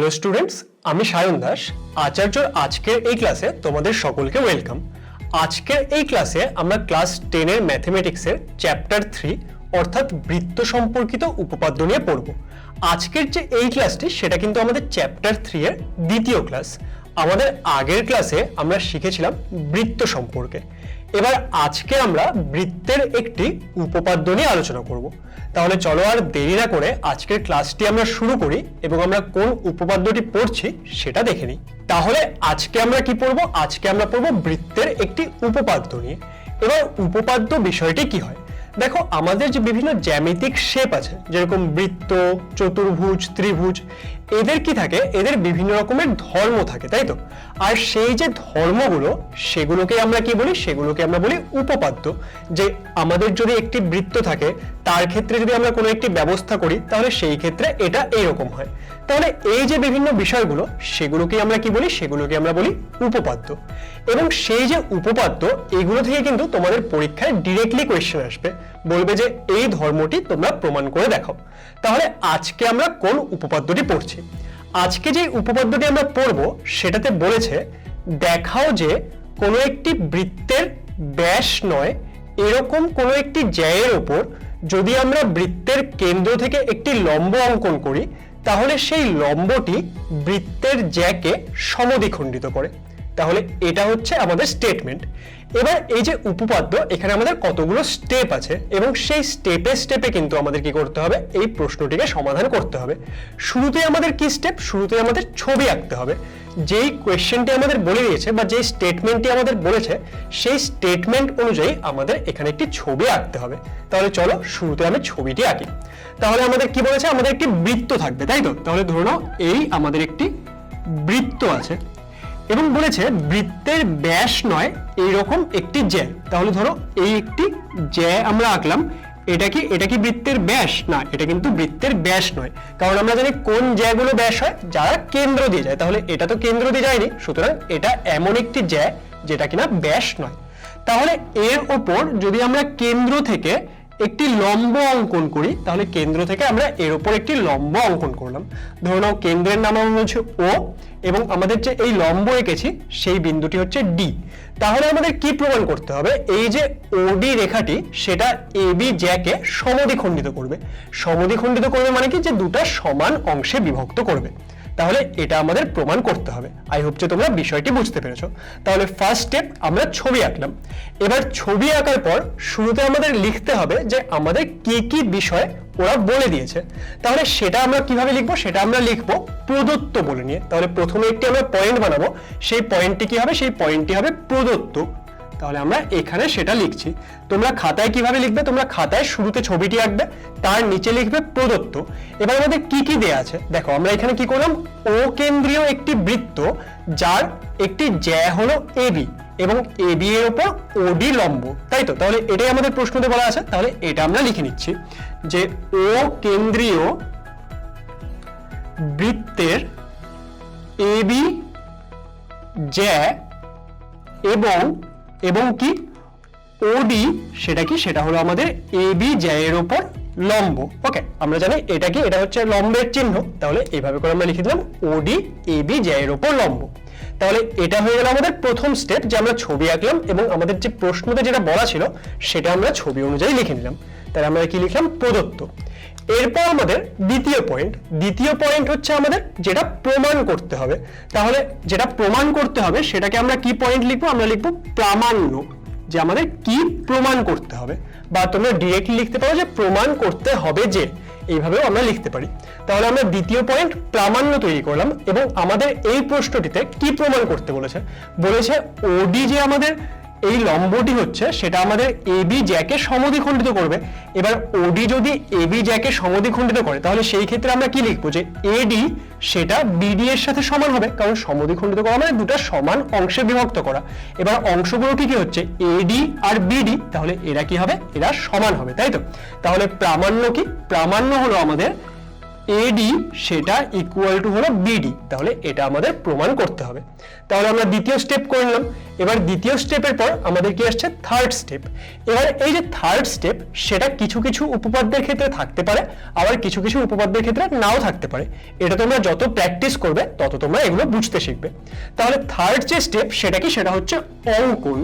Hello students আমি সায়ন দাস আচার্যর আজকের এই ক্লাসে তোমাদের সকলকে ওয়েলকাম আজকের এই ক্লাসে আমরা ক্লাস টেনের ম্যাথমেটিক্সের চ্যাপ্টার থ্রি অর্থাৎ বৃত্ত সম্পর্কিত উপপাদ্য নিয়ে পড়ব। আজকের যে এই ক্লাসটি সেটা কিন্তু আমাদের চ্যাপ্টার থ্রি এর দ্বিতীয় ক্লাস আমাদের আগের ক্লাসে আমরা শিখেছিলাম বৃত্ত সম্পর্কে। এবার আজকে আমরা বৃত্তের একটি উপপাদ্য নিয়ে আলোচনা করব। তাহলে চলো আর দেরি না করে আজকের ক্লাসটি আমরা শুরু করি এবং আমরা কোন উপপাদ্যটি পড়ছি সেটা দেখে নিই। তাহলে আজকে আমরা কি পড়ব? আজকে আমরা পড়ব বৃত্তের একটি উপপাদ্য নিয়ে। এবার উপপাদ্য বিষয়টি কি হয়? দেখো, আমাদের যে বিভিন্ন জ্যামিতিক শেপ আছে, যেরকম বৃত্ত, চতুর্ভুজ, ত্রিভুজ এদের কি থাকে? এদের বিভিন্ন রকমের ধর্ম থাকে, তাই তো? আর সেই যে ধর্মগুলো, সেগুলোকে আমরা কি বলি? সেগুলোকে আমরা বলি উপপাদ্য। যে আমাদের যদি একটি বৃত্ত থাকে, তার ক্ষেত্রে যদি আমরা কোনো একটি ব্যবস্থা করি, তাহলে সেই ক্ষেত্রে এটা এইরকম হয়। তাহলে এই যে বিভিন্ন বিষয়গুলো, সেগুলোকে আমরা কি বলি? সেগুলোকে আমরা বলি উপপাদ্য। এবং সেই যে উপপাদ্য, এগুলো থেকে কিন্তু তোমাদের পরীক্ষায় ডিরেক্টলি কোয়েশ্চেন আসবে। বলবে যে এই ধর্মটি তোমরা প্রমাণ করে দেখাও। তাহলে আজকে আমরা কোন উপপাদ্যটি পড়ছি? আজকে যে উপপাদ্যটি আমরা পড়ব, সেটাতে বলেছে, দেখাও যে কোনো একটি বৃত্তের ব্যাস নয়, এরকম কোনো একটি জ্যায়ের ওপর যদি আমরা বৃত্তের কেন্দ্র থেকে একটি লম্ব অঙ্কন করি, তাহলে সেই লম্বটি বৃত্তের জ্যাকে সমদ্বিখণ্ডিত করে। তাহলে এটা হচ্ছে আমাদের স্টেটমেন্ট এবার এই যে উপপাদ্য, এখানে আমাদের কতগুলো স্টেপ আছে এবং সেই স্টেপে স্টেপে কিন্তু আমাদের কি করতে হবে? এই প্রশ্নটিকে সমাধান করতে হবে। শুরুতে আমাদের কি স্টেপ শুরুতে আমাদের ছবি আঁকতে হবে। যেই কোয়েশ্চেনটি আমাদের বলে দিয়েছে বা যেই স্টেটমেন্টটি আমাদের বলেছে, সেই স্টেটমেন্ট অনুযায়ী আমাদের এখানে একটি ছবি আঁকতে হবে। তাহলে চলো শুরুতে আমি ছবিটি আঁকি। তাহলে আমাদের কি বলেছে? আমাদের একটি বৃত্ত থাকবে, তাই তো? তাহলে ধরে নাও, এই আমাদের একটি বৃত্ত আছে। এবং বলেছে বৃত্তের ব্যাস নয়, এইরকম একটি জ্যা। তাহলে ধরো এই একটি জ্যা আমরা আঁকলাম, এটা কি এটা কি বৃত্তের ব্যাস? না, এটা কিন্তু বৃত্তের ব্যাস নয়। কারণ আমরা জানি কোন জ্যাগুলো ব্যাস হয়? যারা কেন্দ্র দিয়ে যায়। তাহলে এটা তো কেন্দ্র দিয়ে যায়নি, সুতরাং এটা এমন একটি জ্যা যেটা কিনা ব্যাস নয়। তাহলে এর ওপর যদি আমরা কেন্দ্র থেকে একটি লম্ব অঙ্কন করি, তাহলে কেন্দ্র থেকে আমরা এর উপর একটি লম্ব অঙ্কন করলাম। ধরে নাও কেন্দ্রের নাম আমার হচ্ছে ও এবং আমাদের যে এই লম্ব এঁকেছি সেই বিন্দুটি হচ্ছে ডি তাহলে আমাদের কি প্রমাণ করতে হবে? এই যে ওডি রেখাটি, সেটা এবি জ্যাকে সমদ্বিখণ্ডিত করবে। সমদ্বিখণ্ডিত করবে মানে কি? যে দুটা সমান অংশে বিভক্ত করবে। তাহলে এটা আমাদের প্রমাণ করতে হবে। আই হোপ যে তোমরা বিষয়টি বুঝতে পেরেছ। তাহলে ফার্স্ট স্টেপ আমরা ছবি আঁকলাম। এবার ছবি আঁকার পর শুরুতে আমাদের লিখতে হবে যে আমাদের কি কি বিষয় ওরা বলে দিয়েছে। তাহলে সেটা আমরা কীভাবে লিখব? সেটা আমরা লিখব প্রদত্ত বলে নিয়ে। তাহলে প্রথমে একটি আমরা পয়েন্ট বানাবো। সেই পয়েন্টটি কি হবে? সেই পয়েন্টটি হবে প্রদত্ত। তাহলে আমরা এখানে সেটা লিখছি। তোমরা খাতায় কীভাবে লিখবে? তোমরা খাতায় শুরুতে ছবিটি আঁকবে, তার নিচে লিখবে প্রদত্ত। এবার আমাদের কি কি দেয়া আছে? দেখো, আমরা এখানে কি করলাম? ও কেন্দ্রীয় একটি বৃত্ত, যার একটি জ্যা হলো এবি এবং এ এবি এর উপর ওডি লম্ব। তাই তো? তাহলে এটাই আমাদের প্রশ্নতে বলা আছে। তাহলে এটা আমরা লিখে নিচ্ছি যে ও কেন্দ্রীয় বৃত্তের এবি জ্যা এবং এবং কি? ওডি সেটা কি? সেটা হলো আমাদের এবি জ্যায়ের ওপর লম্ব। ওকে আমরা জানি এটা কি? এটা হচ্ছে লম্বের চিহ্ন। তাহলে এইভাবে করে আমরা লিখে দিলাম ওডি এবি জ্যায়ের ওপর লম্ব। তাহলে এটা হয়ে গেল আমাদের প্রথম স্টেপ যে আমরা ছবি আঁকলাম এবং আমাদের যে প্রশ্নতে যেটা বলা ছিল, সেটা আমরা ছবি অনুযায়ী লিখে নিলাম। তাহলে আমরা কি লিখলাম? প্রদত্ত। এরপর আমাদের দ্বিতীয় পয়েন্ট দ্বিতীয় পয়েন্ট হচ্ছে আমাদের যেটা প্রমাণ করতে হবে। তাহলে যেটা প্রমাণ করতে হবে, সেটাকে আমরা কি পয়েন্ট লিখব? আমরা লিখব প্রামাণ্য, যে আমাদের কি প্রমাণ করতে হবে। বা তোমরা ডিরেক্টলি লিখতে পারো যে প্রমাণ করতে হবে যে। এইভাবেও আমরা লিখতে পারি। তাহলে আমরা দ্বিতীয় পয়েন্ট প্রামাণ্য তৈরি করলাম এবং আমাদের এই প্রশ্নটিতে কি প্রমাণ করতে বলেছে? বলেছে ওডি যে আমাদের এই লম্বটি হচ্ছে সেটা আমাদের এবি জ্যাকে সমদ্বিখণ্ডিত করবে। এবার ওডি যদি এবি জ্যাকে সমদ্বিখণ্ডিত করে, তাহলে সেই ক্ষেত্রে আমরা কি লিখব যে এডি সেটা বিডি এর সাথে সমান হবে, কারণ সমদ্বিখণ্ডিত করা মানে দুটো সমান অংশে বিভক্ত করা। এবার অংশগুলো কি কি হচ্ছে? এডি আর বিডি তাহলে এরা কি হবে? এরা সমান হবে, তাই তো? তাহলে প্রামাণ্য কি? প্রামাণ্য হলো আমাদের এডি সেটা ইকুয়াল টু হলো বিডি তাহলে এটা আমাদের প্রমাণ করতে হবে। তাহলে আমরা দ্বিতীয় স্টেপ করলাম এবার দ্বিতীয় স্টেপের পর আমাদের কি আসছে? থার্ড স্টেপ এবার এই যে থার্ড স্টেপ সেটা কিছু কিছু উপপাদ্যের ক্ষেত্রে থাকতে পারে, আবার কিছু কিছু উপপাদ্যের ক্ষেত্রে নাও থাকতে পারে। এটা তোমরা যত প্র্যাকটিস করবে, তত তোমরা এগুলো বুঝতে শিখবে। তাহলে থার্ড যে স্টেপ সেটা কি? সেটা হচ্ছে অঙ্কন।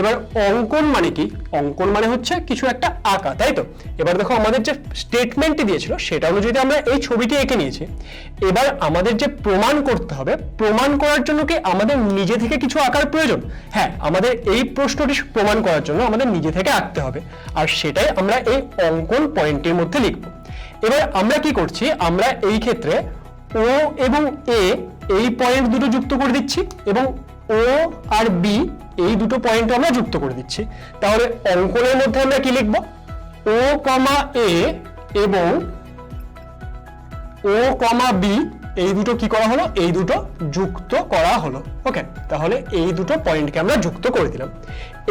এবার অঙ্কন মানে কি? অঙ্কন মানে হচ্ছে কিছু একটা আঁকা, তাই তো? এবার দেখো আমাদের যে স্টেটমেন্টটি দিয়েছিল, সেটা অনুযায়ী আমরা এই ছবিটি এঁকে নিয়েছি। এবার আমাদের যে প্রমাণ করতে হবে, প্রমাণ করার জন্য কি আমাদের নিজে থেকে কিছু আঁকার প্রয়োজন? হ্যাঁ আমাদের এই প্রশ্নটি প্রমাণ করার জন্য আমাদের নিজে থেকে আঁকতে হবে। আর সেটাই আমরা এই অঙ্কন পয়েন্টের মধ্যে লিখব। এবার আমরা কি করছি? আমরা এই ক্ষেত্রে ও এবং এ এই পয়েন্ট দুটো যুক্ত করে দিচ্ছি এবং ও আর বি এই দুটো পয়েন্ট আমরা যুক্ত করে দিচ্ছি। তাহলে অঙ্কনের মধ্যে আমরা কি লিখব? ও কমা এ এবং ও কমা বি এই দুটো কি করা হলো? এই দুটো যুক্ত করা হলো। ওকে তাহলে এই দুটো পয়েন্টকে আমরা যুক্ত করে দিলাম।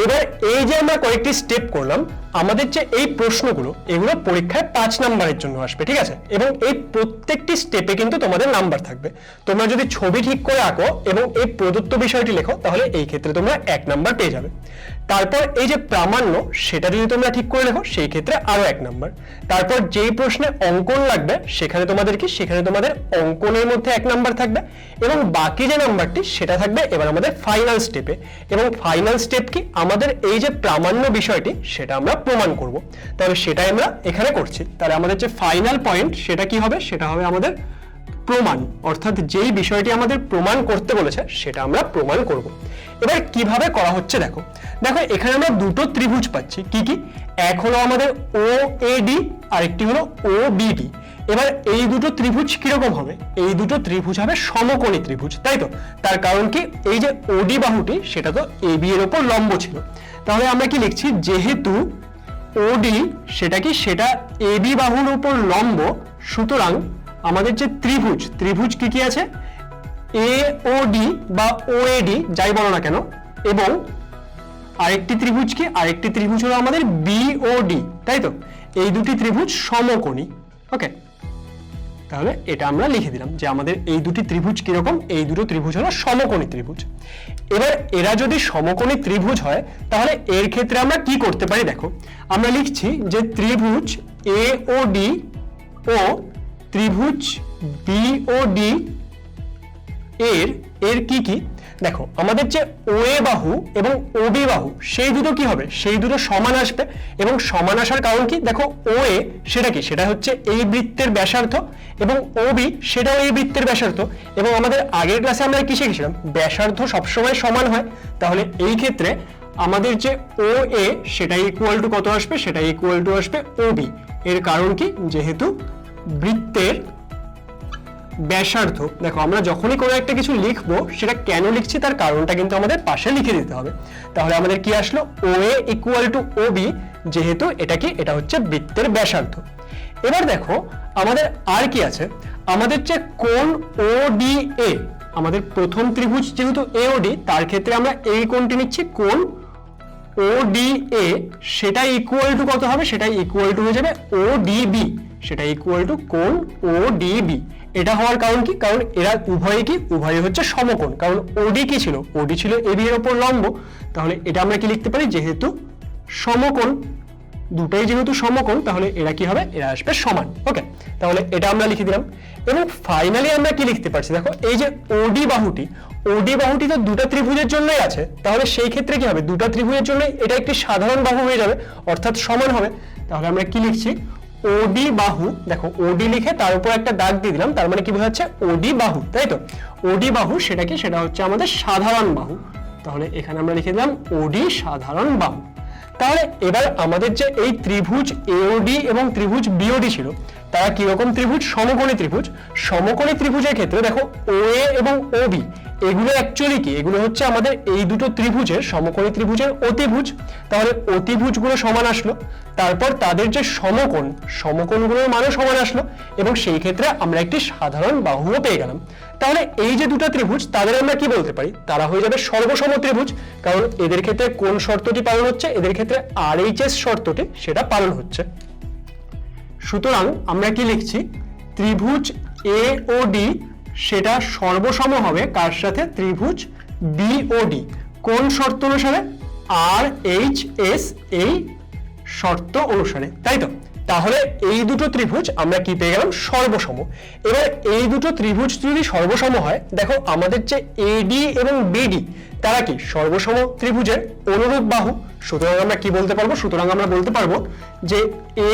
এবার এই যে আমরা কয়েকটি স্টেপ করলাম, আমাদের যে এই প্রশ্নগুলো, এগুলো পরীক্ষায় পাঁচ নাম্বারের জন্য আসবে, ঠিক আছে? এবং এই প্রত্যেকটি স্টেপে কিন্তু তোমাদের নাম্বার থাকবে। তোমরা যদি ছবি ঠিক করে আঁকো এবং এই প্রদত্ত বিষয়টি লেখো, তাহলে এই ক্ষেত্রে তোমরা এক নাম্বার পেয়ে যাবে। তারপর এই যে প্রামাণ্য, সেটা যদি তোমরা ঠিক করে লেখো, সেই ক্ষেত্রে আরও এক নাম্বার তারপর যেই প্রশ্নে অঙ্কন লাগবে, সেখানে তোমাদের কি? সেখানে তোমাদের অঙ্কনের মধ্যে এক নাম্বার থাকবে এবং বাকি যে নাম্বারটি সেটা থাকবে এবার আমাদের ফাইনাল স্টেপে এবং ফাইনাল স্টেপ কি? আমাদের এই যে প্রামাণ্য বিষয়টি, সেটা আমরা প্রমাণ করব। তাহলে সেটাই আমরা এখানে করছি। তাহলে আমাদের যে ফাইনাল পয়েন্ট সেটা কি হবে? সেটা হবে আমাদের প্রমাণ, অর্থাৎ যেই বিষয়টি আমাদের প্রমাণ করতে বলেছে, সেটা আমরা প্রমাণ করব। এবার কীভাবে করা হচ্ছে দেখো। দেখো, এখানে আমরা দুটো ত্রিভুজ পাচ্ছি। কি কি? এক হলো আমাদের ও এডি আরেকটি হলো ও বিডি এবার এই দুটো ত্রিভুজ কীরকম হবে? এই দুটো ত্রিভুজ হবে সমকোণী ত্রিভুজ, তাই তো? তার কারণ কি? এই যে ওডি বাহুটি, সেটা তো এবি এর উপর লম্ব ছিল। তাহলে আমরা কি লিখছি? যেহেতু ওডি সেটা কি? সেটা এবি বাহুর উপর লম্ব, সুতরাং আমাদের যে ত্রিভুজ ত্রিভুজ কি কি আছে? এ ও ডি বা ও এ ডি যাই বলো না কেন, এবং আরেকটি ত্রিভুজ কি? আরেকটি ত্রিভুজ হলো আমাদের বি ও ডি তাই তো? এই দুটি ত্রিভুজ সমকোণী ওকে তাহলে এটা আমরা লিখে দিলাম যে আমাদের এই দুটি ত্রিভুজ কীরকম? এই দুটো ত্রিভুজ হলো সমকোণী ত্রিভুজ। এবার এরা যদি সমকোণী ত্রিভুজ হয়, তাহলে এর ক্ষেত্রে আমরা কি করতে পারি? দেখো, আমরা লিখছি যে ত্রিভুজ এ ও ডি ও ত্রিভুজ বি ও ডি এর এর কি কি? দেখো, আমাদের যে ওএ বাহু এবং ওবি বাহু, সেই দুটো কি হবে? সেই দুটো সমান আসবে। এবং সমান আসার কারণ কি? দেখো ওএ সেটা কি? সেটা হচ্ছে এই বৃত্তের ব্যাসার্ধ এবং ওবি সেটাও এই বৃত্তের ব্যাসার্ধ। এবং আমাদের আগের ক্লাসে আমরা কি শিখেছিলাম? ব্যাসার্ধ সবসময় সমান হয়। তাহলে এই ক্ষেত্রে আমাদের যে ও এ সেটা ইকুয়াল টু কত আসবে? সেটা ইকুয়াল টু আসবে ওবি এর কারণ কি? যেহেতু বৃত্তের ব্যাসার্ধ। দেখো, আমরা যখনই কোনো একটা কিছু লিখব, সেটা কেন লিখছি তার কারণটা কিন্তু আমাদের পাশে লিখে দিতে হবে। তাহলে আমাদের কি আসলো? O A equal to O B যেহেতু এটা কি? এটা হচ্ছে বৃত্তের ব্যাসার্ধ। এবার দেখো, আমাদের আর কি আছে? আমাদের যে কোন ও ডি এ আমাদের প্রথম ত্রিভুজ যেহেতু এ ও ডি তার ক্ষেত্রে আমরা এই কোণটি নিচ্ছি, কোণ ও ডি এ সেটা ইকুয়াল টু কত হবে? সেটা ইকুয়াল টু হয়ে যাবে ও ডিবি সেটা ইকুয়াল টু কোণ ও ডিবি এটা হওয়ার কারণ কি? কারণ এরা উভয়ে কি? উভয়ে হচ্ছে সমকোণ। কারণ ওডি কি ছিল? ওডি ছিল এবি এর উপর লম্ব। তাহলে এটা আমরা কি লিখতে পারি? যেহেতু সমকোণ, দুটাই যেহেতু সমকোণ, তাহলে এরা কি হবে? এরা আসবে সমান। ওকে তাহলে এটা আমরা লিখে দিলাম। এবং ফাইনালি আমরা কি লিখতে পারছি? দেখো, এই যে ওডি বাহুটি ওডি বাহুটি তো দুটো ত্রিভুজের জন্যই আছে। তাহলে সেই ক্ষেত্রে কি হবে? দুটো ত্রিভুজের জন্য এটা একটি সাধারণ বাহু হয়ে যাবে, অর্থাৎ সমান হবে। তাহলে আমরা কি লিখছি? ওডি বাহু, দেখো ওডি লিখে তার উপর একটা দাগ দিয়ে দিলাম, তার মানে কি বোঝাচ্ছে? ওডি বাহু, তাই তো? ওডি বাহু সেটা কি সেটা হচ্ছে আমাদের সাধারণ বাহু। তাহলে এখানে আমরা লিখে দিলাম ওডি সাধারণ বাহু। তাহলে এবার আমাদের যে এই ত্রিভুজ এওডি এবং ত্রিভুজ বিওডি ছিল, তারা কীরকম ত্রিভুজ? সমকোণী ত্রিভুজ। সমকোণী ত্রিভুজের ক্ষেত্রে দেখো ওএ এবং ওবি এগুলো অ্যাকচুয়ালি কি? এগুলো হচ্ছে আমাদের এই দুটো ত্রিভুজের, সমকোণী ত্রিভুজের অতিভুজ। তাহলে অতিভুজগুলো সমান আসলো, তারপর তাদের যে সমকোণ, সমকোণগুলোর মানও সমান আসলো, এবং সেই ক্ষেত্রে আমরা একটি সাধারণ বাহুও পেয়ে গেলাম। তাহলে এই যে দুটো ত্রিভুজ, তাদের আমরা কি বলতে পারি? তারা হয়ে যাবে সর্বসম ত্রিভুজ, কারণ এদের ক্ষেত্রে কোন শর্তটি পালন হচ্ছে? এদের ক্ষেত্রে আর এইচ এস শর্তটি, সেটা পালন হচ্ছে। সুতরাং আমরা কি লিখছি? ত্রিভুজ এ ও ডি সেটা সর্বসম হবে কার সাথে? ত্রিভুজ বিওডি কোন শর্ত অনুসারে? আর এইচ এস এই শর্ত অনুসারে। তাই তো? তাহলে এই দুটো ত্রিভুজ আমরা কি পেয়ে গেলাম? সর্বসম। এবার এই দুটো ত্রিভুজ যদি সর্বসম হয়, দেখো আমাদের যে এডি এবং বিডি তারা কি সর্বসম ত্রিভুজের অনুরূপ বাহু? সুতরাং আমরা কি বলতে পারব? সুতরাং আমরা বলতে পারব যে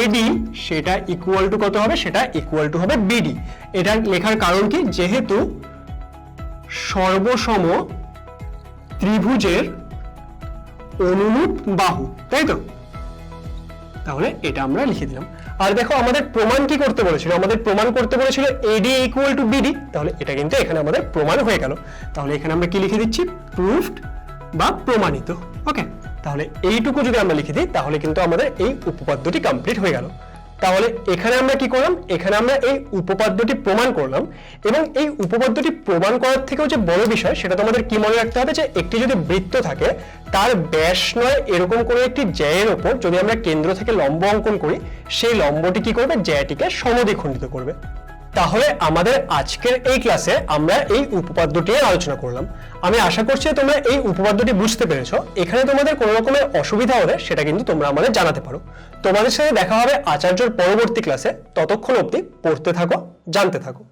এডি সেটা ইকুয়াল টু কত হবে? সেটা ইকুয়াল টু হবে বিডি এটা লেখার কারণ কি? যেহেতু সর্বসম ত্রিভুজের অনুরূপ বাহু, তাই তো? তাহলে এটা আমরা লিখে দিলাম। আর দেখো আমাদের প্রমাণ কি করতে বলেছিল? আমাদের প্রমাণ করতে বলেছিল এডি ইকুয়াল টু বিডি তাহলে এটা কিন্তু এখানে আমাদের প্রমাণ হয়ে গেল। তাহলে এখানে আমরা কি লিখে দিচ্ছি? প্রুফড বা প্রমাণিত। ওকে তাহলে এইটুকু যদি আমরা লিখে দিই, তাহলে কিন্তু আমাদের এই উপপাদ্যটি কমপ্লিট হয়ে গেল। তাহলে এখানে আমরা কি করলাম? এখানে আমরা এই উপপাদ্যটি প্রমাণ করলাম এবং এই উপপাদ্যটি প্রমাণ করার থেকেও যে বড় বিষয়, সেটা তোমাদের কি মনে রাখতে হবে যে একটি যদি বৃত্ত থাকে, তার ব্যাস নয় এরকম কোনো একটি জ্যায়ের ওপর যদি আমরা কেন্দ্র থেকে লম্ব অঙ্কন করি, সেই লম্বটি কি করবে? জ্যাটিকে সমদ্বিখণ্ডিত করবে। তাহলে আমাদের আজকের এই ক্লাসে আমরা এই উপপাদ্যটি আলোচনা করলাম। আমি আশা করছি তোমরা এই উপপাদ্যটি বুঝতে পেরেছ। এখানে তোমাদের কোনো রকমের অসুবিধা হলে সেটা কিন্তু তোমরা আমাদের জানাতে পারো। তোমাদের সাথে দেখা হবে আচার্যর পরবর্তী ক্লাসে। ততক্ষণ অবধি পড়তে থাকো, জানতে থাকো।